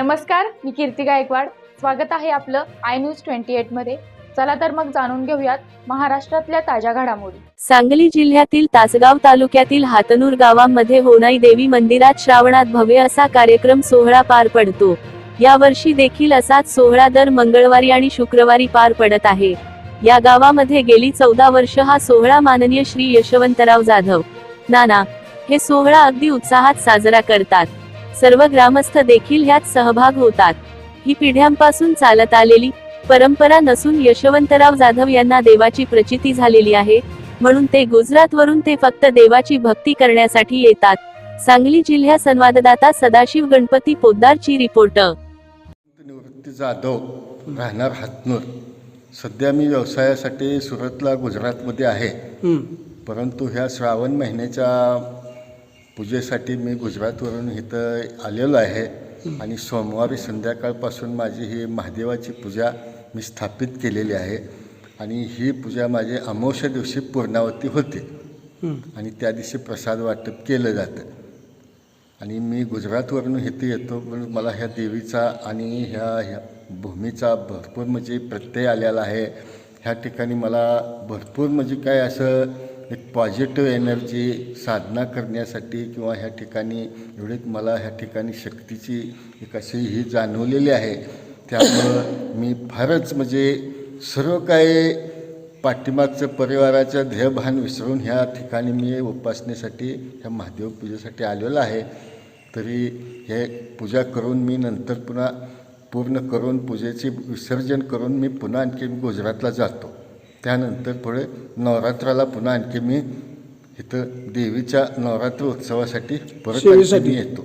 नमस्कार मी कीर्ती गायकवाड. स्वागत आहे आपलं आय न्यूज ट्वेंटी एटमध्ये. चला तर मग जाणून घेऊयात महाराष्ट्रातल्या ताज्या घडामोडी. सांगली जिल्ह्यातील तासगाव तालुक्यातील हातनूर गावामध्ये होनाई देवी मंदिरात श्रावणात भव्य असा कार्यक्रम सोहळा पार पडतो. यावर्षी देखील असाच सोहळा दर मंगळवारी आणि शुक्रवारी पार पडत आहे. या गावामध्ये गेली चौदा वर्ष हा सोहळा माननीय श्री यशवंतराव जाधव. नाना हे सोहळा अगदी उत्साहात साजरा करतात. सर्व ग्रामस्थ देखील ह्यात सहभाग होतात. ही पिढ्यांपासून चालत आलेली परंपरा नसून यशवंतराव जाधव यांना देवाची प्रचिती झालेली आहे म्हणून ते गुजरातवरून ते फक्त देवाची भक्ती करण्यासाठी येतात. सांगली जिल्हा संवाददाता सदाशिव गणपती पोद्दारची रिपोर्टर निवृत्ती जाधव राहणार हातनूर. सध्या मी व्यवसायासाठी सुरतला गुजरातमध्ये आहे. परंतु ह्या श्रावण महिन्याच्या पूजेसाठी मी गुजरातवरून इथं आलेलो आहे. आणि सोमवारी संध्याकाळपासून माझी ही महादेवाची पूजा मी स्थापित केलेली आहे. आणि ही पूजा माझी अमावस्या दिवशी पूर्णावती होते. आणि त्या दिवशी प्रसाद वाटप केलं जातं. आणि मी गुजरातवरून इथे येतो पण मला ह्या देवीचा आणि ह्या ह्या भूमीचा भरपूर म्हणजे प्रत्यय आलेला आहे. ह्या ठिकाणी मला भरपूर म्हणजे काय असं एक पॉझिटिव्ह एनर्जी साधना करण्यासाठी किंवा ह्या ठिकाणी एवढीच मला ह्या ठिकाणी शक्तीची एक अशी ही जाणवलेली आहे. त्यामुळं मी फारच म्हणजे सर्व काही पाठीमागचं परिवाराचं ध्येयभान विसरून ह्या ठिकाणी मी उपासनेसाठी ह्या महादेव पूजेसाठी आलेलो आहे. तरी हे पूजा करून मी नंतर पुन्हा पूर्ण करून पूजेचे विसर्जन करून मी पुन्हा आणखी गुजरातला जातो. त्यानंतर पुढे नवरात्राला पुन्हा आणखी मी इथं देवीच्या नवरात्र उत्सवासाठी परत आणखी मी येतो.